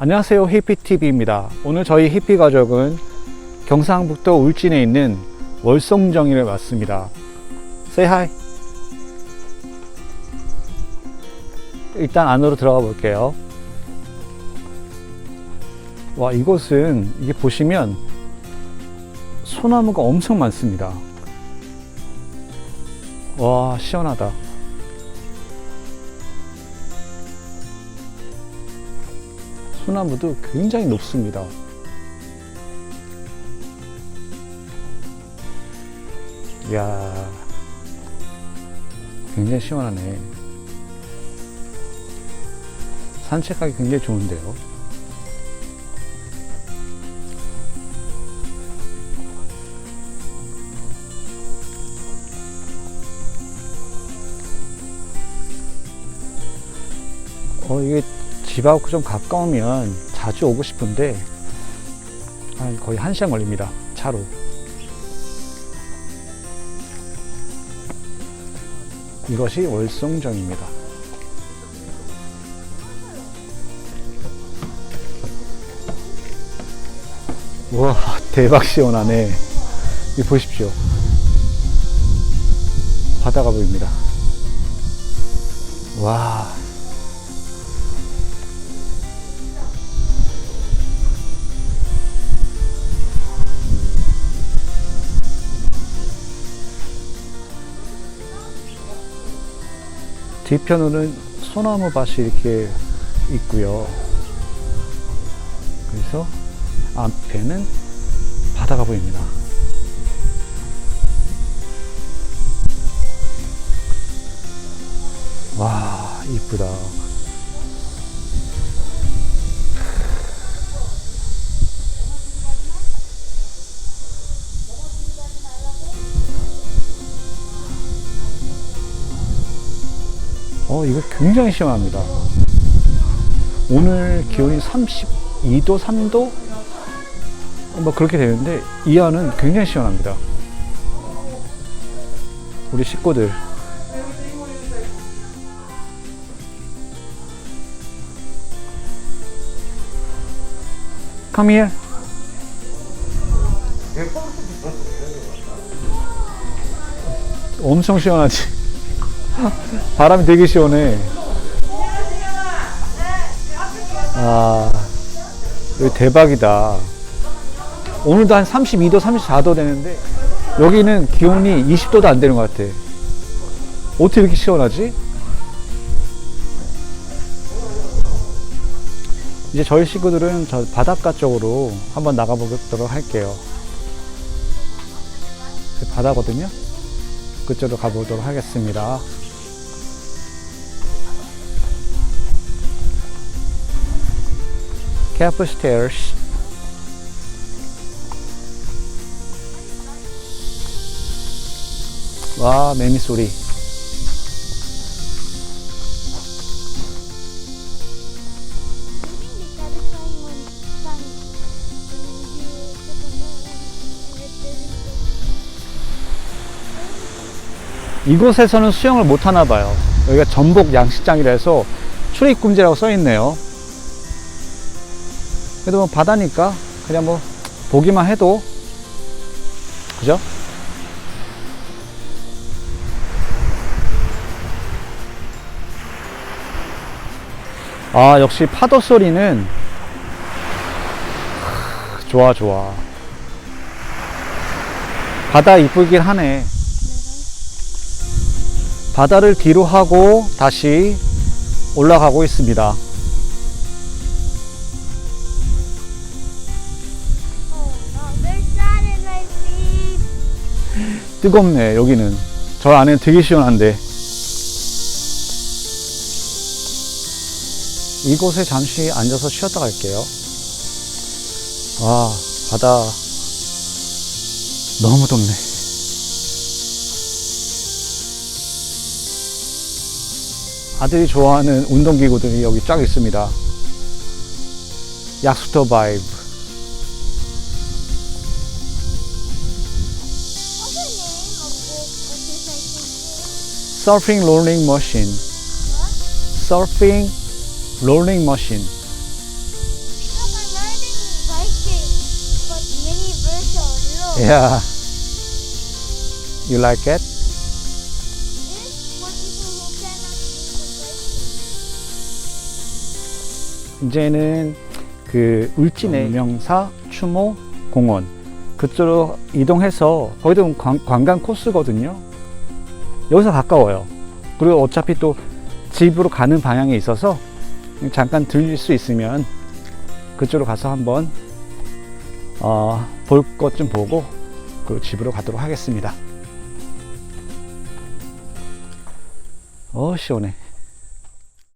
안녕하세요 히피TV입니다. 오늘 저희 히피 가족은 경상북도 울진에 있는 월성정일에 왔습니다. Say hi. 일단 안으로 들어가 볼게요. 와 이곳은 이게 보시면 소나무가 엄청 많습니다. 와 시원하다 소나무도 굉장히 높습니다. 이야, 굉장히 시원하네. 산책하기 굉장히 좋은데요. 어, 이게 집하고 좀 가까우면 자주 오고 싶은데 한 거의 한 시간 걸립니다. 차로. 이것이 월송정입니다. 와 대박 시원하네. 이 보십시오. 바다가 보입니다. 와. 뒤편으로는 소나무 밭이 이렇게 있고요. 그래서 앞에는 바다가 보입니다. 와, 이쁘다. 어, 이거 굉장히 시원합니다. 오늘 기온이 32도, 3도? 뭐 그렇게 되는데, 이 안은 굉장히 시원합니다. 우리 식구들. Come here. 엄청 시원하지? 바람이 되게 시원해. 아, 여기 대박이다. 오늘도 한 32도, 34도 되는데, 여기는 기온이 20도도 안 되는 것 같아. 어떻게 이렇게 시원하지? 이제 저희 친구들은 저 바닷가 쪽으로 한번 나가보도록 할게요. 바다거든요. 그쪽으로 가보도록 하겠습니다. Careful stairs. 와, 매미 소리. 이곳에서는 수영을 못 하나 봐요. 여기가 전복 양식장이라서 출입 금지라고 써 있네요. 그래도 뭐 바다니까 그냥 뭐 보기만 해도 그죠? 아 역시 파도 소리는 크, 좋아 좋아. 바다 이쁘긴 하네. 바다를 뒤로 하고 다시 올라가고 있습니다. 뜨겁네, 여기는. 저 안에는 되게 시원한데. 이곳에 잠시 앉아서 쉬었다 갈게요. 와, 바다. 너무 덥네. 아들이 좋아하는 운동기구들이 여기 쫙 있습니다. 약수터 바이브. surfing rolling machine. surfing rolling machine. Yeah. You like it? 이제는 그 울진의 명사 추모 공원 그쪽으로 이동해서 거기도 관광 코스거든요. 여기서 가까워요. 그리고 어차피 또 집으로 가는 방향에 있어서 잠깐 들릴 수 있으면 그쪽으로 가서 한번 어, 볼 것 좀 보고 그 집으로 가도록 하겠습니다. 어 시원해.